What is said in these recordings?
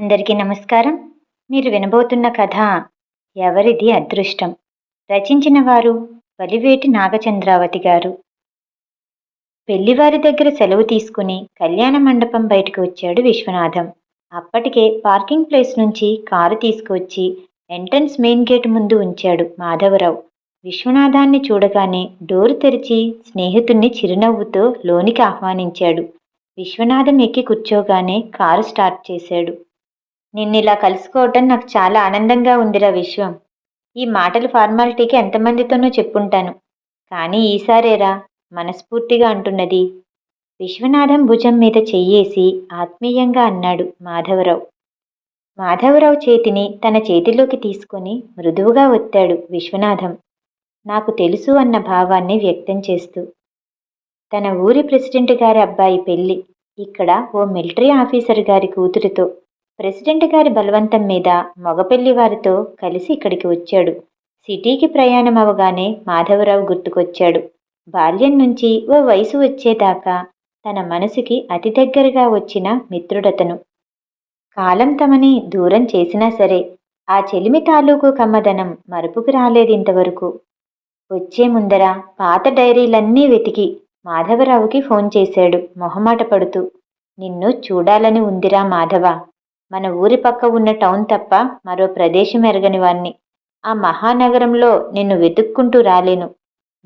అందరికీ నమస్కారం. మీరు వినబోతున్న కథ ఎవరిది అదృష్టం? రచించిన వారు వలివేటి నాగచంద్రావతి గారు. పెళ్ళివారి దగ్గర సెలవు తీసుకుని కళ్యాణ మండపం బయటకు వచ్చాడు విశ్వనాథం. అప్పటికే పార్కింగ్ ప్లేస్ నుంచి కారు తీసుకువచ్చి ఎంట్రన్స్ మెయిన్ గేట్ ముందు ఉంచాడు మాధవరావు. విశ్వనాథాన్ని చూడగానే డోరు తెరిచి స్నేహితుణ్ణి చిరునవ్వుతో లోనికి ఆహ్వానించాడు. విశ్వనాథం ఎక్కి కూర్చోగానే కారు స్టార్ట్ చేశాడు. నిన్నిలా కలుసుకోవటం నాకు చాలా ఆనందంగా ఉందిరా విశ్వం. ఈ మాటలు ఫార్మాలిటీకి ఎంతమందితోనూ చెప్పుంటాను. కానీ ఈసారేరా మనస్ఫూర్తిగా అంటున్నది. విశ్వనాథం భుజం మీద చెయ్యేసి ఆత్మీయంగా అన్నాడు మాధవరావు. మాధవరావు చేతిని తన చేతిలోకి తీసుకొని మృదువుగా ఒత్తాడు విశ్వనాథం. నాకు తెలుసు అన్న భావాన్ని వ్యక్తం చేస్తూ. తన ఊరి ప్రెసిడెంట్ గారి అబ్బాయి పెళ్ళి. ఇక్కడ ఓ మిలిటరీ ఆఫీసర్ గారి కూతురితో. ప్రెసిడెంట్ గారి బలవంతం మీద మగపెళ్ళి వారితో కలిసి ఇక్కడికి వచ్చాడు. సిటీకి ప్రయాణం అవగానే మాధవరావు గుర్తుకొచ్చాడు. బాల్యం నుంచి ఓ వయసు వచ్చేదాకా తన మనసుకి అతి దగ్గరగా వచ్చిన మిత్రుడతను. కాలం తమని దూరం చేసినా సరే ఆ చెలిమి తాలూకు కమ్మదనం మరుపుకు రాలేదు ఇంతవరకు వచ్చే ముందర పాత డైరీలన్నీ వెతికి మాధవరావుకి ఫోన్ చేశాడు మొహమాట పడుతూ. నిన్ను చూడాలని ఉందిరా మాధవ మన ఊరి పక్క ఉన్న టౌన్ తప్ప మరో ప్రదేశం ఎరగని వాణ్ణి. ఆ మహానగరంలో నిన్ను వెతుక్కుంటూ రాలేను.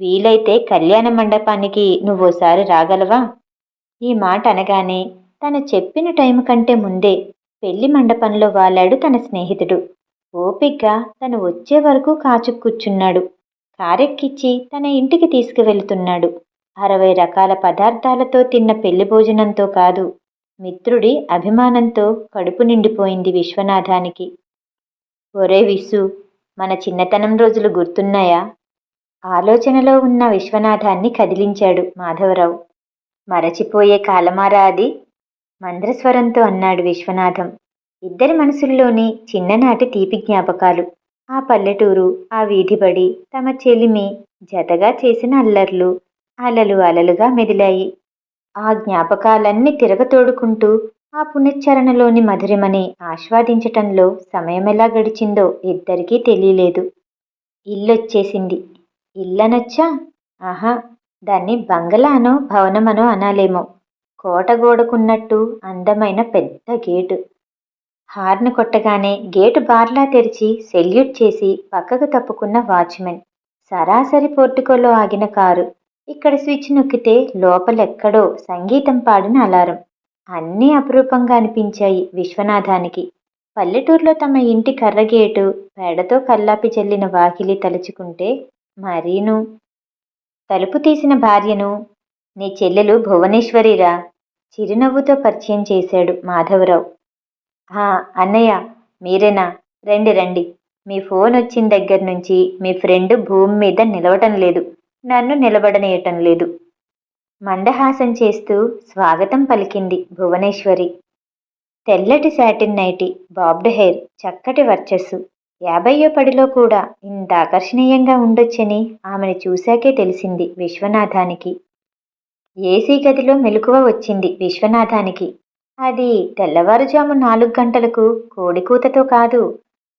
వీలైతే కళ్యాణ మండపానికి నువ్వోసారి రాగలవా? ఈ మాట అనగానే తను చెప్పిన టైం కంటే ముందే పెళ్ళి మండపంలో వాలాడు తన స్నేహితుడు. ఓపిగ్గా తను వచ్చే వరకు కాచు కూర్చున్నాడు. కారెక్కిచ్చి తన ఇంటికి తీసుకువెళ్తున్నాడు. అరవై రకాల పదార్థాలతో తిన్న పెళ్ళి భోజనంతో కాదు మిత్రుడి అభిమానంతో కడుపు నిండిపోయింది విశ్వనాథానికి. ఒరే విసు మన చిన్నతనం రోజులు గుర్తున్నాయా? ఆలోచనలో ఉన్న విశ్వనాథాన్ని కదిలించాడు మాధవరావు. మరచిపోయే కాలమారా అది? మంద్రస్వరంతో అన్నాడు విశ్వనాథం. ఇద్దరి మనసుల్లోని చిన్ననాటి తీపి జ్ఞాపకాలు. ఆ పల్లెటూరు ఆ వీధిబడి తమ చెలిమి జతగా చేసిన అల్లర్లు అలలు అలలుగా మెదిలాయి. ఆ జ్ఞాపకాలన్నీ తిరగతోడుకుంటూ ఆ పునశ్చరణలోని మధురిమని ఆస్వాదించటంలో సమయం ఎలా గడిచిందో ఇద్దరికీ తెలియలేదు. ఇల్లొచ్చేసింది. ఇల్లనొచ్చా? ఆహా దాన్ని బంగళానో భవనమనో అనాలేమో. కోటగోడకున్నట్టు అందమైన పెద్ద గేటు. హార్న్ కొట్టగానే గేటు బార్లా తెరిచి సెల్యూట్ చేసి పక్కకు తప్పుకున్న వాచ్మెన్. సరాసరి పోర్టుకోలో ఆగిన కారు. ఇక్కడ స్విచ్ నొక్కితే లోపలెక్కడో సంగీతం పాడిన అలారం. అన్నీ అపురూపంగా అనిపించాయి విశ్వనాథానికి. పల్లెటూరులో తమ ఇంటి కర్రగేటు పేడతో కల్లాపి చెల్లిన వాకిలి తలుచుకుంటే మరీను. తలుపు తీసిన భార్యను నీ చెల్లెలు భువనేశ్వరిరా చిరునవ్వుతో పరిచయం చేశాడు మాధవరావు. ఆ అన్నయ్య మీరేనా? రండి రండి. మీ ఫోన్ వచ్చిన దగ్గర నుంచి మీ ఫ్రెండ్ భూమి మీద నిలవటం లేదు. నన్ను నిలబడనేయటం లేదు. మందహాసం చేస్తూ స్వాగతం పలికింది భువనేశ్వరి. తెల్లటి శాటిన్ నైటి బాబ్డ్ హెయిర్ చక్కటి వర్చస్సు. యాభయ్యో పడిలో కూడా ఇంత ఆకర్షణీయంగా ఉండొచ్చని ఆమెను చూశాకే తెలిసింది విశ్వనాథానికి. ఏసీ గదిలో మెలకువ వచ్చింది విశ్వనాథానికి. అది తెల్లవారుజాము నాలుగు గంటలకు కోడికూతతో కాదు.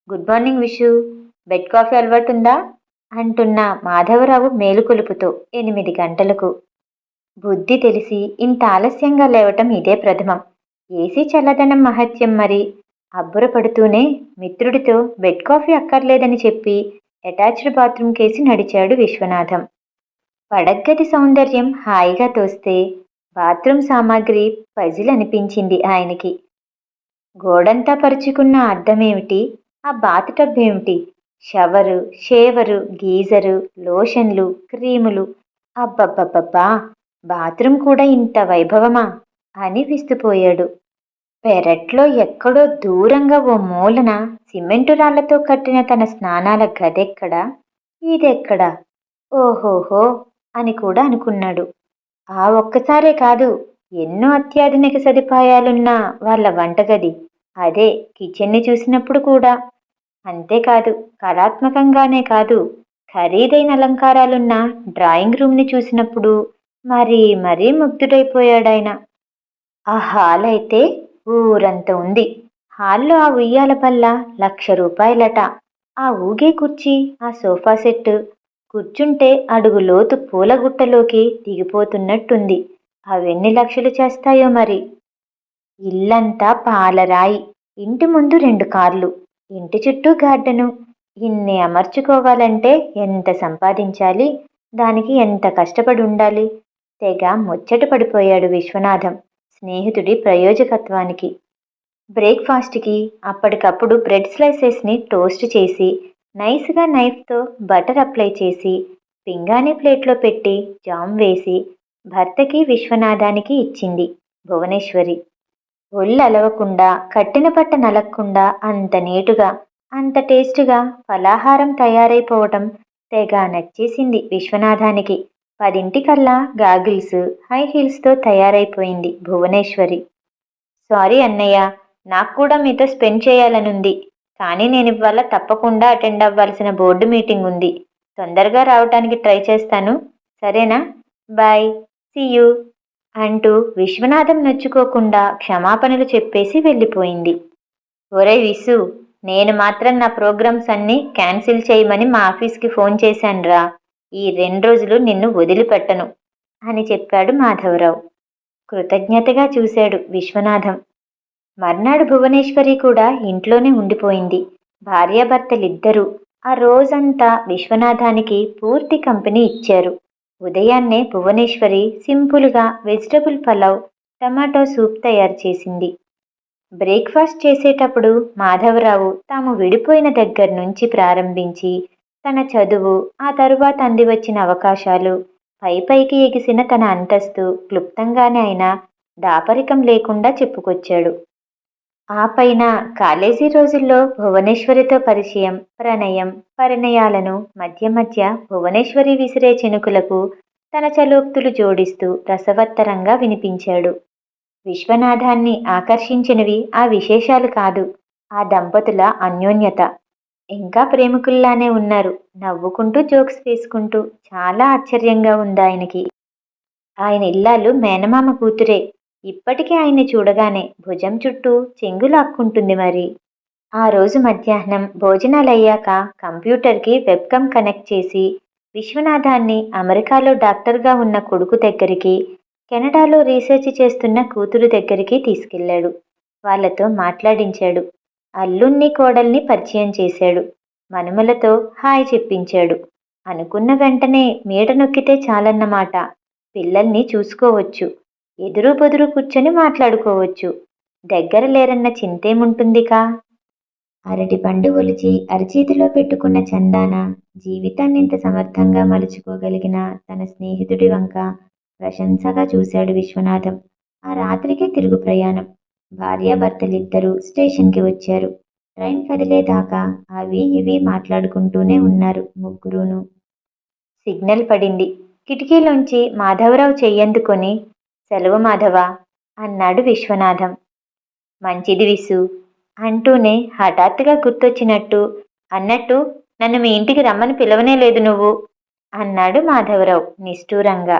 Good morning Vishu. Bed coffee అలవాటుందా? అంటున్న మాధవరావు మేలుకొలుపుతో ఎనిమిది గంటలకు. బుద్ధి తెలిసి ఇంత ఆలస్యంగా లేవటం ఇదే ప్రథమం. ఏసీ చల్లదనం మహత్యం మరి. అబ్బురపడుతూనే మిత్రుడితో బెడ్ కాఫీ అక్కర్లేదని చెప్పి అటాచ్డ్ బాత్రూమ్ కేసి నడిచాడు విశ్వనాథం. పడగ్గది సౌందర్యం హాయిగా తోస్తే బాత్రూమ్ సామాగ్రి పజిల్ అనిపించింది ఆయనకి. గోడంతా పరుచుకున్న అద్దమేమిటి ఆ బాత్ టబ్ ఏమిటి? షవరు షేవరు గీజరు లోషన్లు క్రీములు. అబ్బబ్బబ్బబ్బా బాత్రూమ్ కూడా ఇంత వైభవమా? అని విస్తుపోయాడు పెరట్లో ఎక్కడో దూరంగా ఓ మూలన సిమెంటు రాళ్ళతో కట్టిన తన స్నానాల గదెక్కడా? ఇదెక్కడా? ఓహోహో అని కూడా అనుకున్నాడు. ఆ ఒక్కసారే కాదు ఎన్నో అత్యాధునిక సదుపాయాలున్న వాళ్ళ వంటగది. అదే కిచెన్ని చూసినప్పుడు కూడా. అంతేకాదు కళాత్మకంగానే కాదు. ఖరీదైన అలంకారాలున్న డ్రాయింగ్ రూమ్ని చూసినప్పుడు మరీ మరీ ముగ్ధుడైపోయాడాయన. ఆ హాల్ అయితే ఊరంత ఉంది. హాల్లో ఆ ఉయ్యాల పల్ల లక్ష రూపాయలట. ఆ ఊగే కుర్చీ ఆ సోఫా సెట్ కూర్చుంటే అడుగు లోతు పూలగుట్టలోకి దిగిపోతున్నట్టుంది. అవెన్ని లక్షలు చేస్తాయో మరి? ఇల్లంతా పాలరాయి. ఇంటి ముందు రెండు కార్లు. ఇంటి చుట్టూ గార్డెను. ఇన్ని అమర్చుకోవాలంటే ఎంత సంపాదించాలి? దానికి ఎంత కష్టపడి ఉండాలి? తెగ ముచ్చట పడిపోయాడు విశ్వనాథం స్నేహితుడి ప్రయోజకత్వానికి. బ్రేక్ఫాస్ట్కి అప్పటికప్పుడు బ్రెడ్ స్లైసెస్ని టోస్ట్ చేసి నైస్గా నైఫ్తో బటర్ అప్లై చేసి పింగాణి ప్లేట్లో పెట్టి జామ్ వేసి భర్తకి విశ్వనాథానికి ఇచ్చింది భువనేశ్వరి. ఒళ్ళు అలవకుండా కట్టిన పట్ట నలక్కుండా అంత నీటుగా అంత టేస్ట్గా ఫలాహారం తయారైపోవటం తెగ నచ్చేసింది విశ్వనాథానికి. పదింటికల్లా గాగిల్స్ హై హీల్స్తో తయారైపోయింది భువనేశ్వరి. సారీ అన్నయ్య నాకు కూడా మీతో స్పెండ్ చేయాలనుంది కానీ నేను ఇవాళ తప్పకుండా అటెండ్ అవ్వాల్సిన బోర్డు మీటింగ్ ఉంది. తొందరగా రావటానికి ట్రై చేస్తాను. సరేనా? బాయ్. See you. అంటూ విశ్వనాథం నొచ్చుకోకుండా క్షమాపణలు చెప్పేసి వెళ్ళిపోయింది. ఒరే విసు నేను మాత్రం నా ప్రోగ్రామ్స్ అన్నీ క్యాన్సిల్ చేయమని మా ఆఫీస్కి ఫోన్ చేశానురా. ఈ రెండు రోజులు నిన్ను వదిలిపెట్టను అని చెప్పాడు మాధవరావు. కృతజ్ఞతగా చూశాడు విశ్వనాథం. మర్నాడు భువనేశ్వరి కూడా ఇంట్లోనే ఉండిపోయింది. భార్యాభర్తలిద్దరూ ఆ రోజంతా విశ్వనాథానికి పూర్తి కంపెనీ ఇచ్చారు. ఉదయాన్నే భువనేశ్వరి సింపుల్గా వెజిటబుల్ పలావ్ టమాటో సూప్ తయారు చేసింది. బ్రేక్ఫాస్ట్ చేసేటప్పుడు మాధవరావు తాము విడిపోయిన దగ్గర నుంచి ప్రారంభించి తన చదువు ఆ తరువాత అందివచ్చిన అవకాశాలు పై పైకి ఎగిసిన తన అంతస్తు క్లుప్తంగానే అయినా దాపరికం లేకుండా చెప్పుకొచ్చాడు. ఆ పైన కాలేజీ రోజుల్లో భువనేశ్వరితో పరిచయం ప్రణయం పరిణయాలను మధ్య మధ్య భువనేశ్వరి విసిరే చినుకులకు తన చలోక్తులు జోడిస్తూ రసవత్తరంగా వినిపించాడు. విశ్వనాథాన్ని ఆకర్షించినవి ఆ విశేషాలు కాదు ఆ దంపతుల అన్యోన్యత. ఇంకా ప్రేమికుల్లానే ఉన్నారు నవ్వుకుంటూ జోక్స్ వేసుకుంటూ చాలా ఆశ్చర్యంగా ఉంది ఆయనకి. ఆయన ఇల్లాలు మేనమామ కూతురే ఇప్పటికీ ఆయన్ని చూడగానే భుజం చుట్టూ చెంగు లాక్కుంటుంది మరి. ఆ రోజు మధ్యాహ్నం భోజనాలయ్యాక కంప్యూటర్కి వెబ్కమ్ కనెక్ట్ చేసి విశ్వనాథాన్ని అమెరికాలో డాక్టర్గా ఉన్న కొడుకు దగ్గరికి కెనడాలో రీసెర్చ్ చేస్తున్న కూతురు దగ్గరికి తీసుకెళ్ళాడు వాళ్ళతో మాట్లాడించాడు. అల్లుణ్ణి కోడల్ని పరిచయం చేశాడు. మనుమలతో హాయ్ చెప్పించాడు. అనుకున్న వెంటనే మీడ నొక్కితే చాలన్నమాట. పిల్లల్ని చూసుకోవచ్చు. ఎదురు బెదురు కూర్చొని మాట్లాడుకోవచ్చు. దగ్గర లేరన్న చింతేముంటుందికా? అరటి పండు ఒలిచి అరచేతిలో పెట్టుకున్న చందాన జీవితాన్ని ఇంత సమర్థంగా మలుచుకోగలిగిన తన స్నేహితుడి వంక ప్రశంసగా చూశాడు విశ్వనాథం. ఆ రాత్రికి తిరుగు ప్రయాణం. భార్యాభర్తలిద్దరూ స్టేషన్కి వచ్చారు. ట్రైన్ కదిలేదాకా అవి ఇవి మాట్లాడుకుంటూనే ఉన్నారు ముగ్గురును. సిగ్నల్ పడింది. కిటికీలోంచి మాధవరావు చెయ్యందుకొని సెలవు మాధవ! అన్నాడు విశ్వనాథం. మంచిది విసు! అంటూనే హఠాత్తుగా గుర్తొచ్చినట్టు అన్నట్టు నన్ను మీ ఇంటికి రమ్మని పిలవనే లేదు నువ్వు! అన్నాడు మాధవరావు నిష్ఠూరంగా.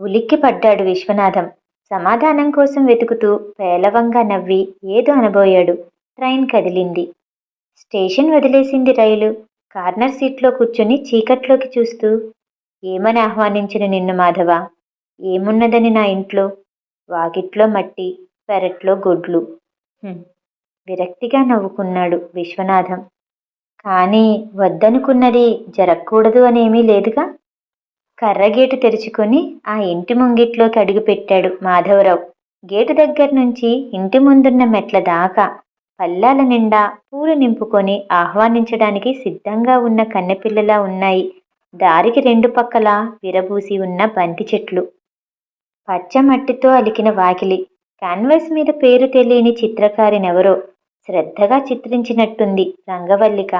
ఉలిక్కి పడ్డాడు విశ్వనాథం. సమాధానం కోసం వెతుకుతూ పేలవంగా నవ్వి ఏదో అనబోయాడు. ట్రైన్ కదిలింది. స్టేషన్ వదిలేసింది రైలు. కార్నర్ సీట్లో కూర్చొని చీకట్లోకి చూస్తూ ఏమని ఆహ్వానించిన నిన్ను మాధవ? ఏమున్నదని నా ఇంట్లో? వాకిట్లో మట్టి పెరట్లో గొడ్లు. విరక్తిగా నవ్వుకున్నాడు విశ్వనాథం. కానీ వద్దనుకున్నది జరగకూడదు అనేమీ లేదుగా? కర్రగేటు తెరుచుకొని ఆ ఇంటి ముంగిట్లోకి అడుగుపెట్టాడు మాధవరావు. గేటు దగ్గర నుంచి ఇంటి ముందున్న మెట్ల దాకా పల్లాల నిండా పూలు నింపుకొని ఆహ్వానించడానికి సిద్ధంగా ఉన్న కన్నెపిల్లలా ఉన్నాయి. దారికి రెండు పక్కల విరబూసి ఉన్న బంతి చెట్లు. పచ్చ మట్టితో అలికిన వాకిలి. కాన్వాస్ మీద పేరు తెలియని చిత్రకారినెవరో శ్రద్ధగా చిత్రించినట్టుంది రంగవల్లిక.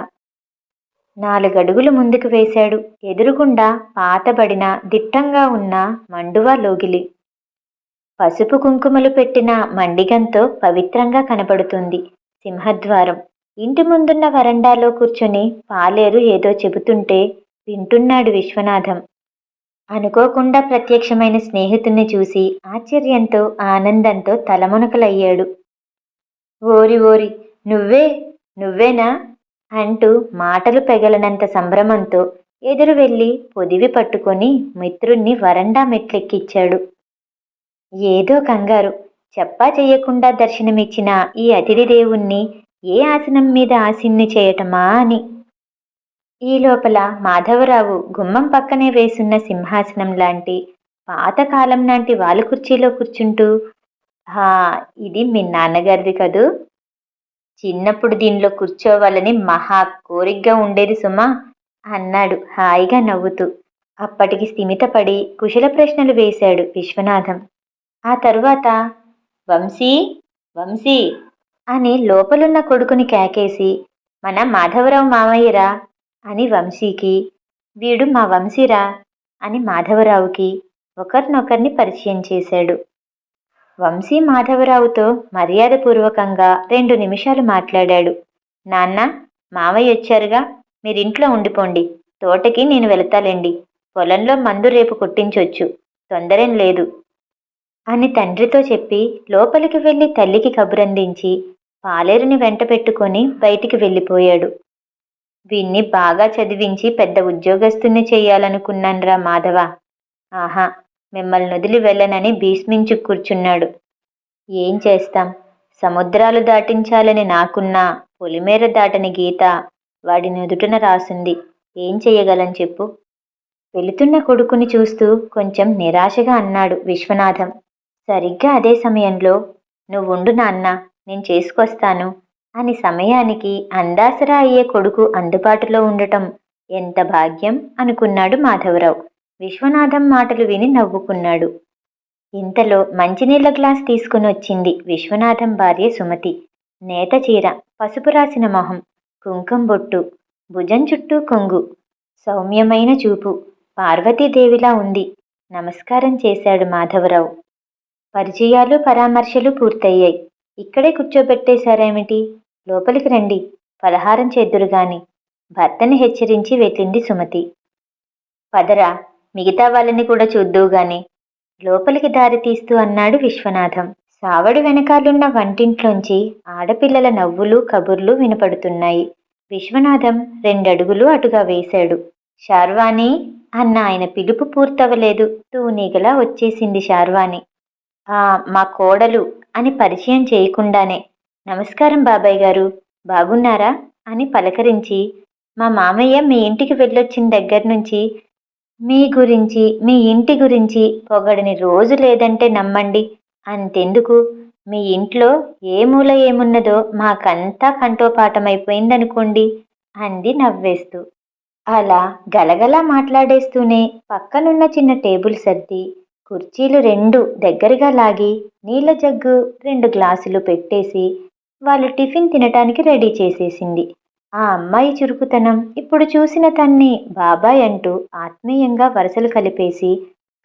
నాలుగడుగులు ముందుకు వేశాడు. ఎదురుగుండా పాతబడిన దిట్టంగా ఉన్న మండువా లోగిలి. పసుపు కుంకుమలు పెట్టిన మండిగంతో పవిత్రంగా కనబడుతుంది సింహద్వారం. ఇంటి ముందున్న వరండాలో కూర్చొని పాలేరు ఏదో చెబుతుంటే వింటున్నాడు విశ్వనాథం. అనుకోకుండా ప్రత్యక్షమైన స్నేహితుణ్ణి చూసి ఆశ్చర్యంతో ఆనందంతో తలమునకలయ్యాడు. ఓరి ఓరి నువ్వే నువ్వేనా? అంటూ మాటలు పెగలనంత సంభ్రమంతో ఎదురు వెళ్ళి పొదివి పట్టుకొని మిత్రుణ్ణి వరండా మెట్లెక్కిచ్చాడు. ఏదో కంగారు చెప్పా చెయ్యకుండా దర్శనమిచ్చిన ఈ అతిథి దేవుణ్ణి ఏ ఆసనం మీద ఆసీన్ని చేయటమా అని ఈ లోపల మాధవరావు గుమ్మం పక్కనే వేసున్న సింహాసనం లాంటి పాతకాలం నాటి వాలు కుర్చీలో కూర్చుంటూ హా ఇది మీ నాన్నగారిది కదూ? చిన్నప్పుడు దీనిలో కూర్చోవాలని మహా కోరికగా ఉండేది సుమా అన్నాడు హాయిగా నవ్వుతూ. అప్పటికి స్థిమితపడి కుశల ప్రశ్నలు వేశాడు విశ్వనాథం. ఆ తరువాత వంశీ వంశీ అని లోపలున్న కొడుకుని కేకేసి మన మాధవరావు మామయ్యరా అని వంశీకి వీడు మా వంశీరా? అని మాధవరావుకి ఒకరినొకరిని పరిచయం చేశాడు. వంశీ మాధవరావుతో మర్యాదపూర్వకంగా రెండు నిమిషాలు మాట్లాడాడు. నాన్న మావయ్య వచ్చారుగా. మీరింట్లో ఉండిపోండి. తోటకి నేను వెళతాలేండి. పొలంలో మందు రేపు కొట్టించొచ్చు. తొందరేం లేదు. అని తండ్రితో చెప్పి లోపలికి వెళ్ళి తల్లికి కబురందించి పాలేరుని వెంట పెట్టుకొని బయటికి వెళ్ళిపోయాడు. వీణ్ణి బాగా చదివించి పెద్ద ఉద్యోగస్తుని చెయ్యాలనుకున్నాన్రా మాధవ. ఆహా మిమ్మల్ని వదిలి వెళ్ళనని భీష్మించు కూర్చున్నాడు. ఏం చేస్తాం? సముద్రాలు దాటించాలని నాకున్నా పొలిమేర దాటని గీత వాడి నుదుటన రాసింది. ఏం చెయ్యగలం చెప్పు? వెళుతున్న కొడుకుని చూస్తూ కొంచెం నిరాశగా అన్నాడు విశ్వనాథం. సరిగ్గా అదే సమయంలో నువ్వుండు నాన్న నేను చేసుకొస్తాను. అని సమయానికి అందాసరా అయ్యే కొడుకు అందుబాటులో ఉండటం ఎంత భాగ్యం అనుకున్నాడు మాధవరావు. విశ్వనాథం మాటలు విని నవ్వుకున్నాడు. ఇంతలో మంచినీళ్ళ గ్లాస్ తీసుకుని వచ్చింది విశ్వనాథం భార్య సుమతి. నేత చీర పసుపు రాసిన మొహం కుంకుమ బొట్టు భుజం చుట్టూ కొంగు సౌమ్యమైన చూపు పార్వతీదేవిలా ఉంది. నమస్కారం చేశాడు మాధవరావు. పరిచయాలు పరామర్శలు పూర్తయ్యాయి. ఇక్కడే కూర్చోబెట్టేశారేమిటి? లోపలికి రండి. పలహారం చేద్దురుగాని భర్తని హెచ్చరించి వెళ్ళింది సుమతి. పదరా మిగతా వాళ్ళని కూడా చూద్దువుగాని లోపలికి దారి తీస్తూ అన్నాడు విశ్వనాథం. సావడి వెనకాలున్న వంటింట్లోంచి ఆడపిల్లల నవ్వులు కబుర్లు వినపడుతున్నాయి. విశ్వనాథం రెండడుగులు అటుగా వేశాడు. శార్వాణి అన్న ఆయన పిలుపు పూర్తవలేదు. తూనీగలా వచ్చేసింది శార్వాణి ఆ మా కోడలు అని పరిచయం చేయకుండానే. నమస్కారం బాబాయ్ గారు. బాగున్నారా? అని పలకరించి మా మామయ్య మీ ఇంటికి వెళ్ళొచ్చిన దగ్గర నుంచి మీ గురించి మీ ఇంటి గురించి పొగడని రోజు లేదంటే నమ్మండి. అంతెందుకు? మీ ఇంట్లో ఏ మూల ఏమున్నదో మాకంతా కంటోపాఠమైపోయిందనుకోండి అంది నవ్వేస్తూ. అలా గలగలా మాట్లాడేస్తూనే పక్కనున్న చిన్న టేబుల్ సర్ది కుర్చీలు రెండు దగ్గరగా లాగి నీళ్ళ జగ్గు రెండు గ్లాసులు పెట్టేసి వాళ్ళు టిఫిన్ తినటానికి రెడీ చేసేసింది. ఆ అమ్మాయి చురుకుతనం ఇప్పుడు చూసిన తన్ని బాబాయ్ అంటూ ఆత్మీయంగా వరుసలు కలిపేసి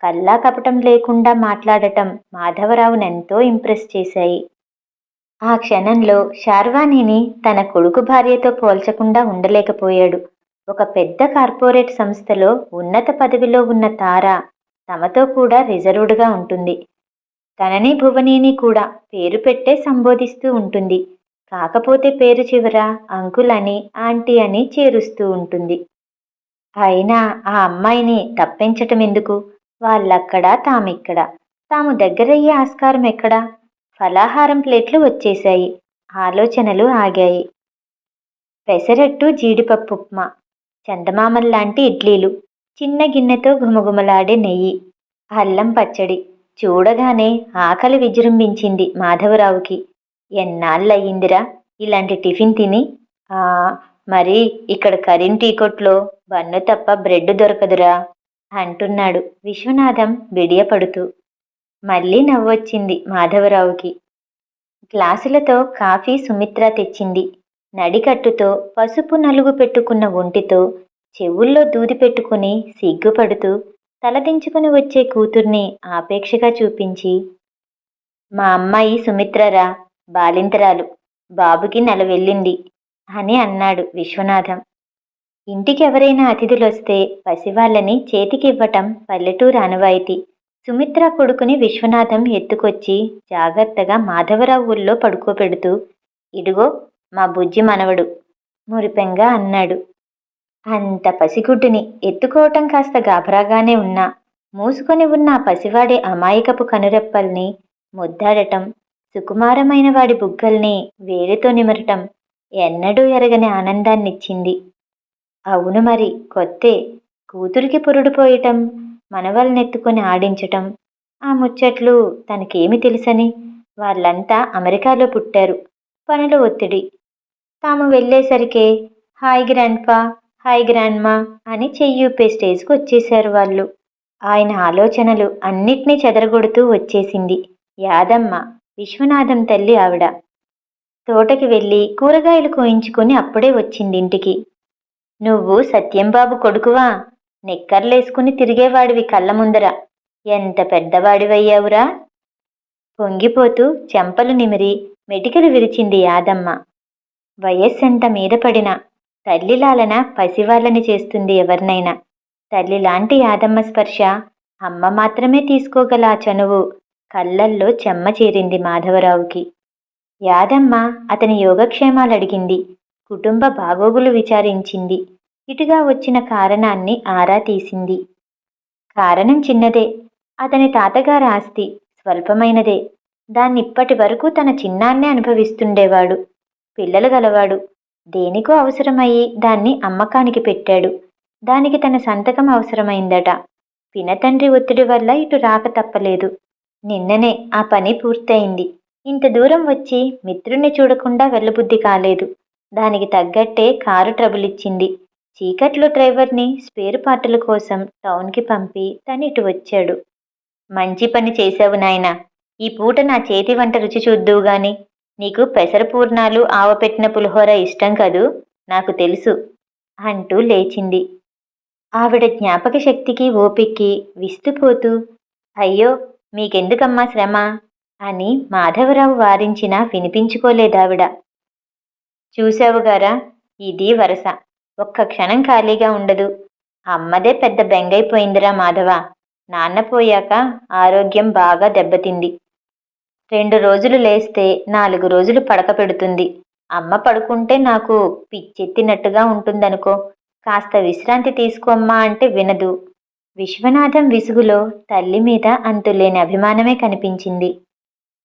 కల్లా కపటం లేకుండా మాట్లాడటం మాధవరావునెంతో ఇంప్రెస్ చేశాయి. ఆ క్షణంలో శార్వాణిని తన కొడుకు భార్యతో పోల్చకుండా ఉండలేకపోయాడు. ఒక పెద్ద కార్పొరేట్ సంస్థలో ఉన్నత పదవిలో ఉన్న తార తమతో కూడా రిజర్వ్డ్గా ఉంటుంది. తనని భువనిని కూడా పేరు పెట్టే సంబోధిస్తూ ఉంటుంది. కాకపోతే పేరు చివర అంకుల్ అని ఆంటీ అని చేరుస్తూ ఉంటుంది. అయినా ఆ అమ్మాయిని తప్పించటం ఎందుకు? వాళ్ళక్కడ తామిక్కడ? తాము దగ్గరయ్యే ఆస్కారం ఎక్కడా? ఫలాహారం ప్లేట్లు వచ్చేశాయి. ఆలోచనలు ఆగాయి. పెసరట్టు జీడిపప్పు ఉప్మా చందమామల్లాంటి ఇడ్లీలు. చిన్న గిన్నెతో గుమగుమలాడే నెయ్యి. అల్లం పచ్చడి. చూడగానే ఆకలి విజృంభించింది మాధవరావుకి. ఎన్నాళ్ళయ్యిందిరా ఇలాంటి టిఫిన్ తిని? ఆ మరి ఇక్కడ కరీం టీ కొట్లో బన్ను తప్ప బ్రెడ్ దొరకదురా? అంటున్నాడు విశ్వనాథం బిడియపడుతూ. మళ్ళీ నవ్వొచ్చింది మాధవరావుకి. గ్లాసులతో కాఫీ సుమిత్ర తెచ్చింది. నడికట్టుతో పసుపు నలుగు పెట్టుకున్న ఒంటితో చెవుల్లో దూది పెట్టుకుని సిగ్గుపడుతూ తలదించుకుని వచ్చే కూతుర్ని ఆపేక్షగా చూపించి మా అమ్మాయి సుమిత్రరా బాలింతరాలు బాబుకి నెల వెళ్ళింది అని అన్నాడు విశ్వనాథం. ఇంటికి ఎవరైనా అతిథులొస్తే పసివాళ్ళని చేతికివ్వటం పల్లెటూరు ఆనవాయితీ. సుమిత్ర కొడుకుని విశ్వనాథం ఎత్తుకొచ్చి జాగ్రత్తగా మాధవరావు ఊళ్ళో పడుకోబెడుతూ ఇడుగో మా బుజ్జి మనవడు మురిపెంగా అన్నాడు. అంత పసిగుడ్డుని ఎత్తుకోవటం కాస్త గాభరాగానే ఉన్నా. మూసుకొని ఉన్న పసివాడి అమాయకపు కనురెప్పల్ని ముద్దాడటం సుకుమారమైన వాడి బుగ్గల్ని వేలితో నిమరటం ఎన్నడూ ఎరగని ఆనందాన్నిచ్చింది. అవును మరి కొత్తే కూతురికి పురుడు మనవల్నెత్తుకొని ఆడించటం ఆ ముచ్చట్లు తనకేమి తెలుసని వాళ్ళంతా అమెరికాలో పుట్టారు. పనుల ఒత్తిడి. తాము వెళ్ళేసరికే హాయ్ గ్రాండ్పా హాయ్ గ్రాండ్మా అని చెయ్యూపే స్టేజ్కి వచ్చేశారు వాళ్ళు. ఆయన ఆలోచనలు అన్నిటినీ చెదరగొడుతూ వచ్చేసింది. యాదమ్మ విశ్వనాథం తల్లి ఆవిడ. తోటకి వెళ్ళి కూరగాయలు కోయించుకుని అప్పుడే వచ్చింది ఇంటికి. నువ్వు సత్యంబాబు కొడుకువా? నిక్కర్లేసుకుని తిరిగేవాడివి కళ్ళ ముందర. ఎంత పెద్దవాడివయ్యావురా? పొంగిపోతూ చెంపలు నిమిరి మెటికలు విరిచింది యాదమ్మ. వయస్సెంత మీద పడిన తల్లిలాలన పసివాళ్ళని చేస్తుంది ఎవరినైనా? తల్లి లాంటి యాదమ్మ స్పర్శ అమ్మ మాత్రమే తీసుకోగల ఆ చనువు కళ్ళల్లో చెమ్మ చేరింది మాధవరావుకి. యాదమ్మ అతని యోగక్షేమాలు అడిగింది కుటుంబ బాగోగులు విచారించింది ఇటుగా వచ్చిన కారణాన్ని ఆరా తీసింది. కారణం చిన్నదే అతని తాతగారి ఆస్తి స్వల్పమైనదే దాన్నిప్పటి వరకు తన చిన్నాన్నే అనుభవిస్తుండేవాడు పిల్లలు గలవాడు. దేనికో అవసరమయ్యి దాన్ని అమ్మకానికి పెట్టాడు. దానికి తన సంతకం అవసరమైందట. పినతండ్రి ఒత్తిడి వల్ల ఇటు రాక తప్పలేదు. నిన్ననే ఆ పని పూర్తయింది. ఇంత దూరం వచ్చి మిత్రుణ్ణి చూడకుండా వెళ్ళబుద్ధి కాలేదు. దానికి తగ్గట్టే కారు ట్రబుల్ ఇచ్చింది చీకట్లో డ్రైవర్ని స్పేర్ పార్టుల కోసం టౌన్కి పంపి తను ఇటు వచ్చాడు. మంచి పని చేశావు నాయనా. ఈ పూట నా చేతి వంట రుచి చూద్దువు గాని నీకు పెసర పూర్ణాలు ఆవపెట్టిన పులిహోర ఇష్టం కదూ? నాకు తెలుసు అంటూ లేచింది. ఆవిడ జ్ఞాపక శక్తికి ఓపిక్కి విస్తుపోతూ అయ్యో మీకెందుకమ్మా శ్రమ? అని మాధవరావు వారించినా వినిపించుకోలేదావిడ. చూశావుగారా ఇది వరస. ఒక్క క్షణం ఖాళీగా ఉండదు. అమ్మదే పెద్ద బెంగైపోయిందిరా మాధవ. నాన్న పోయాక ఆరోగ్యం బాగా దెబ్బతింది. రెండు రోజులు లేస్తే నాలుగు రోజులు పడక పెడుతుంది. అమ్మ పడుకుంటే నాకు పిచ్చెత్తినట్టుగా ఉంటుందనుకో కాస్త విశ్రాంతి తీసుకోమ్మా అంటే వినదు. విశ్వనాథం విసుగులో తల్లి మీద అంతులేని అభిమానమే కనిపించింది.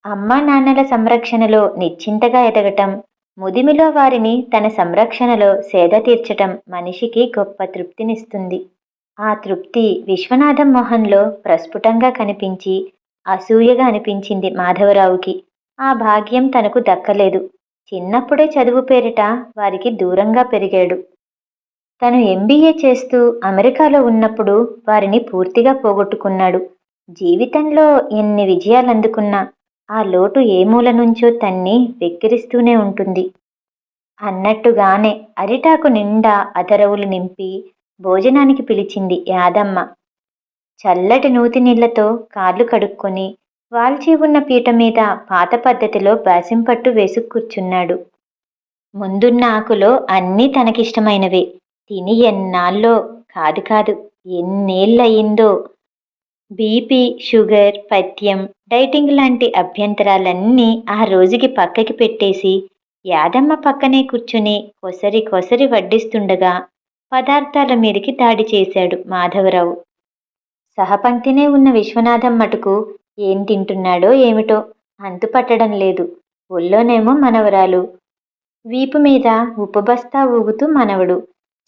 అమ్మా నాన్నల సంరక్షణలో నిశ్చింతగా ఎదగటం ముదిమిలో వారిని తన సంరక్షణలో సేద తీర్చటం మనిషికి గొప్ప తృప్తినిస్తుంది. ఆ తృప్తి విశ్వనాథం మొహంలో ప్రస్ఫుటంగా కనిపించి అసూయగా అనిపించింది మాధవరావుకి. ఆ భాగ్యం తనకు దక్కలేదు. చిన్నప్పుడే చదువు పేరిట వారికి దూరంగా పెరిగాడు. తను ఎంబీఏ చేస్తూ అమెరికాలో ఉన్నప్పుడు వారిని పూర్తిగా పోగొట్టుకున్నాడు. జీవితంలో ఎన్ని విజయాలు అందుకున్నా ఆ లోటు ఏ మూల నుంచో తన్ని వెక్కిరిస్తూనే ఉంటుంది. అన్నట్టుగానే అరిటాకు నిండా అదరవులు నింపి భోజనానికి పిలిచింది యాదమ్మ. చల్లటి నూతి నీళ్ళతో కాళ్ళు కడుక్కొని వాల్చి ఉన్న పీట మీద పాత పద్ధతిలో బాసింపట్టు వేసు కూర్చున్నాడు. ముందున్న ఆకులో అన్నీ తనకిష్టమైనవే. తిని ఎన్నాళ్ళో కాదు కాదు ఎన్నేళ్ళయిందో. బీపీ షుగర్ పథ్యం డైటింగ్ లాంటి అభ్యంతరాలన్నీ ఆ రోజుకి పక్కకి పెట్టేసి యాదమ్మ పక్కనే కూర్చుని కొసరి కొసరి వడ్డిస్తుండగా పదార్థాల మీదకి దాడి చేశాడు మాధవరావు. సహపంక్తినే ఉన్న విశ్వనాథం మటుకు ఏం తింటున్నాడో ఏమిటో అంతుపట్టడం లేదు. ఒళ్ళోనేమో మనవరాలు. వీపు మీద ఉపబస్తా ఊగుతూ మనవడు.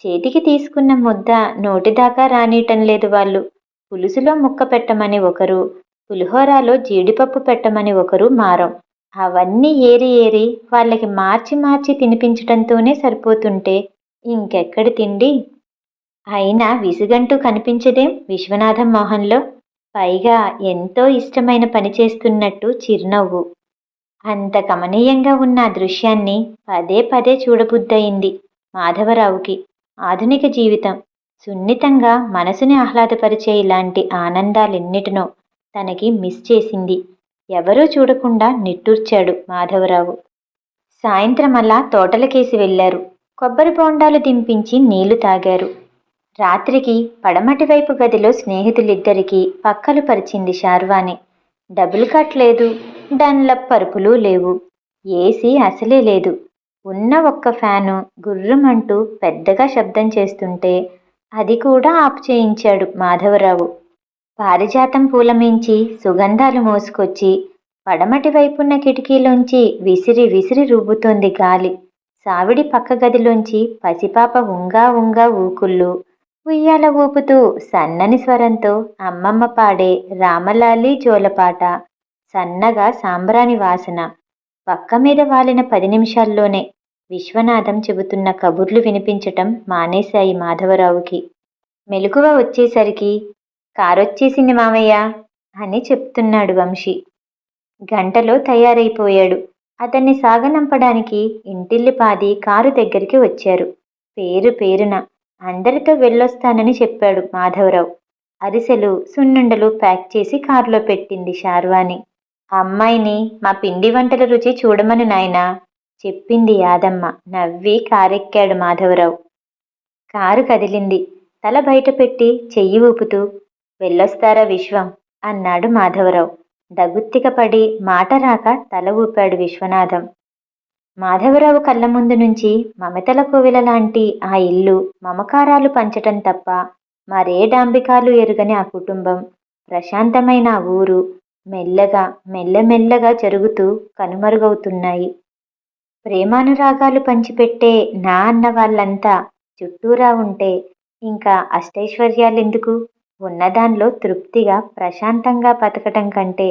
చేతికి తీసుకున్న ముద్ద నోటిదాకా రానీయటం లేదు వాళ్ళు. పులుసులో ముక్క పెట్టమని ఒకరు పులిహోరాలో జీడిపప్పు పెట్టమని ఒకరు మారం. అవన్నీ ఏరి ఏరి వాళ్ళకి మార్చి మార్చి తినిపించటంతోనే సరిపోతుంటే ఇంకెక్కడి తిండి? అయినా విసుగంటూ కనిపించదేం విశ్వనాథం మోహన్లో. పైగా ఎంతో ఇష్టమైన పని చేస్తున్నట్టు చిరునవ్వు. అంత కమనీయంగా ఉన్న ఆ దృశ్యాన్ని పదే పదే చూడబుద్దయింది మాధవరావుకి. ఆధునిక జీవితం. సున్నితంగా మనసుని ఆహ్లాదపరిచే ఇలాంటి ఆనందాలెన్నిటినో తనకి మిస్ చేసింది. ఎవరూ చూడకుండా నిట్టూర్చాడు మాధవరావు. సాయంత్రం అలా తోటలకేసి వెళ్ళారు కొబ్బరి బోండాలు దింపించి నీళ్ళు తాగారు. రాత్రికి పడమటి వైపు గదిలో స్నేహితులిద్దరికీ పక్కలు పరిచింది శార్వాణి. డబుల్ కట్ లేదు డన్లప్ పరుపులు లేవు ఏసీ అసలే లేదు. ఉన్న ఒక్క ఫ్యాను గుర్రమంటూ పెద్దగా శబ్దం చేస్తుంటే అది కూడా ఆపు చేయించాడు మాధవరావు. పారిజాతం పూలమించి సుగంధాలు మోసుకొచ్చి పడమటి వైపున్న కిటికీలోంచి విసిరి విసిరి రుబ్బుతోంది గాలి. సావిడి పక్క గదిలోంచి పసిపాప ఉంగా ఉంగా ఊకుళ్ళు ఉయ్యాల ఊపుతూ సన్నని స్వరంతో అమ్మమ్మ పాడే రామలాలి జోలపాట సన్నగా సాంబ్రాణి వాసన పక్క మీద వాలిన పది నిమిషాల్లోనే విశ్వనాథం చెబుతున్న కబుర్లు వినిపించటం మానేశాయి మాధవరావుకి. మెలకువ వచ్చేసరికి కారొచ్చేసింది మామయ్య అని చెప్తున్నాడు వంశీ. గంటలో తయారైపోయాడు. అతన్ని సాగనంపడానికి ఇంటిల్లిపాది కారు దగ్గరికి వచ్చారు. పేరు పేరున అందరితో వెళ్ళొస్తానని చెప్పాడు మాధవరావు. అరిసెలు సున్నుండలు ప్యాక్ చేసి కారులో పెట్టింది శార్వాణి. అమ్మాయిని మా పిండి వంటల రుచి చూడమని నాయనా చెప్పింది యాదమ్మ. నవ్వి కారెక్కాడు మాధవరావు. కారు కదిలింది. తల బయట పెట్టి చెయ్యి ఊపుతూ వెళ్ళొస్తారా విశ్వం? అన్నాడు మాధవరావు. దగుత్తిక పడి మాట రాక తల ఊపాడు విశ్వనాథం. మాధవరావు కళ్ళ ముందు నుంచి మమతల కోవిల లాంటి ఆ ఇల్లు మమకారాలు పంచటం తప్ప మరే డాంబికాలు ఎరుగని ఆ కుటుంబం ప్రశాంతమైన ఆ ఊరు మెల్లగా మెల్లమెల్లగా జరుగుతూ కనుమరుగవుతున్నాయి. ప్రేమానురాగాలు పంచిపెట్టే నా అన్న వాళ్ళంతా చుట్టూరా ఉంటే ఇంకా అష్టైశ్వర్యాలెందుకు? ఉన్నదానిలో తృప్తిగా ప్రశాంతంగా బతకటం కంటే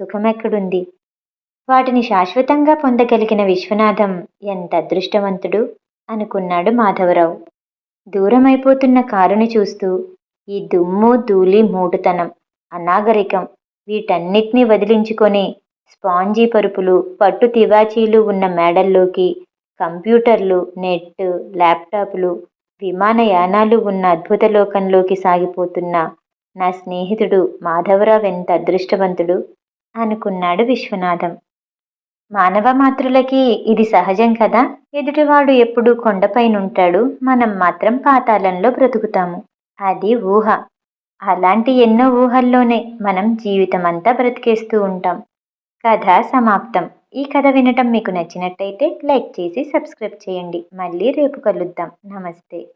సుఖమెక్కడుంది? వాటిని శాశ్వతంగా పొందగలిగిన విశ్వనాథం ఎంత అదృష్టవంతుడు అనుకున్నాడు మాధవరావు. దూరమైపోతున్న కారుని చూస్తూ ఈ దుమ్ము ధూళి మూటుతనం అనాగరికం వీటన్నిటినీ వదిలించుకొని స్పాంజీ పరుపులు పట్టు తివాచీలు ఉన్న మేడల్లోకి కంప్యూటర్లు నెట్ ల్యాప్టాప్లు విమానయానాలు ఉన్న అద్భుత లోకంలోకి సాగిపోతున్న నా స్నేహితుడు మాధవరావు ఎంత అదృష్టవంతుడు అనుకున్నాడు విశ్వనాథం. మానవ మాత్రులకి ఇది సహజం కదా? ఎదుటివాడు ఎప్పుడు కొండపైనుంటాడు. మనం మాత్రం పాతాళంలో బ్రతుకుతాము. అది ఊహ. అలాంటి ఎన్నో ఊహల్లోనే మనం జీవితమంతా బ్రతికేస్తూ ఉంటాం. కథ సమాప్తం. ఈ కథ వినటం మీకు నచ్చినట్టయితే లైక్ చేసి సబ్స్క్రైబ్ చేయండి. మళ్ళీ రేపు కలుద్దాం. నమస్తే.